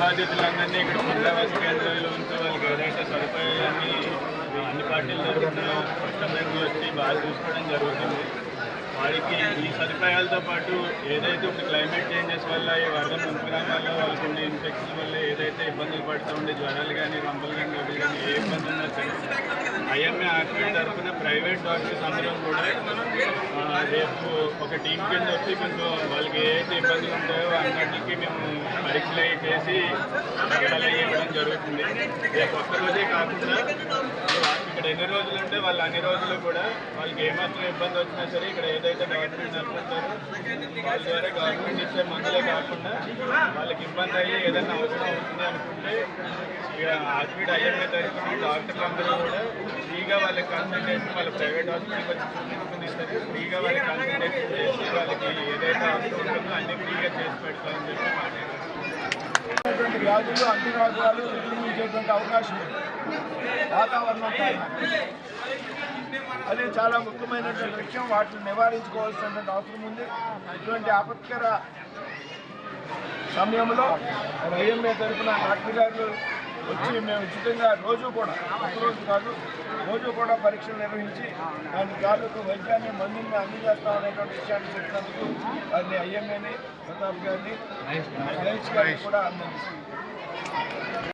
బాధితులందరినీ ఇక్కడ మండలవాసి కేంద్రంలో ఉంచే వాళ్ళకి ఏదైతే సదుపాయాలన్నీ అన్ని పార్టీల తరఫున వచ్చి బాగా చూసుకోవడం జరుగుతుంది. వారికి ఈ సదుపాయాలతో పాటు ఏదైతే ఇప్పుడు క్లైమేట్ చేంజెస్ వల్ల ఈ వర్గం ముంపుదాం వల్ల వాళ్ళకు ఉండే ఇన్ఫెక్షన్ వల్ల ఏదైతే ఇబ్బందులు పడుతూ ఉండే జ్వరాలు కానీ రంపలు కానీ అవి కానీ ఏ ఇబ్బంది ఉన్నా సరే ఐఎంఏ హాస్పిటల్ తరఫున ప్రైవేట్ డాక్టర్స్ అందరం కూడా రేపు ఒక టీం కింద వచ్చి కొంచెం వాళ్ళకి ఏదైతే ఇబ్బందులు ఉంటాయో అన్నింటికి మేము పరీక్షలు చేసి ప్రకటనలు ఇవ్వడం జరుగుతుంది. రేపు ఒక్క రోజే కాకుండా ఇక్కడ ఎన్ని రోజులు ఉంటే వాళ్ళు అన్ని రోజులు కూడా వాళ్ళకి ఏమాత్రం ఇబ్బంది వచ్చినా సరే ఇక్కడ ఏదైతే గవర్నమెంట్ నడుపుతారో వాళ్ళ ద్వారా గవర్నమెంట్ ఇచ్చే మందులే కాకుండా వాళ్ళకి ఇబ్బంది అయ్యి ఏదైనా అవసరం అవుతుంది అనుకుంటే ఇక హాస్పిటల్ అయ్యే తరఫున డాక్టర్లు అందరూ కూడా ఫ్రీగా వాళ్ళకి కన్సల్టేషన్ వాళ్ళ ప్రైవేట్ హాస్పిటల్కి వచ్చి చూపించుకుని సరే ఫ్రీగా వాళ్ళకి కన్సల్టేషన్ చేసి వాళ్ళకి ఏదైతే అవసరం ఉంటుందో అన్ని ఫ్రీగా చేసి పెడతామని చెప్పి మాట్లాడారు వ్యాధులు అంటువ్యాధులు విజృంభించేటువంటి అవకాశం వాతావరణం అది. చాలా ముఖ్యమైనటువంటి విషయం వాటిని నివారించుకోవాల్సినటువంటి అవసరం ఉంది. ఇటువంటి ఆపత్కర సమయంలో ఐఎంఏ తరఫున డాక్టర్ గారు వచ్చి మేము ఉచితంగా రోజు కూడా ఒకరోజు కాదు రోజు కూడా పరీక్షలు నిర్వహించి దాని తాలూకు వైద్యాన్ని మందుల్ని అందజేస్తాం అనేటువంటి విషయాన్ని చెప్పినందుకు వారిని ఐఎంఏని ప్రతాప్ గారిని మహేష్ గారిని కూడా అందించింది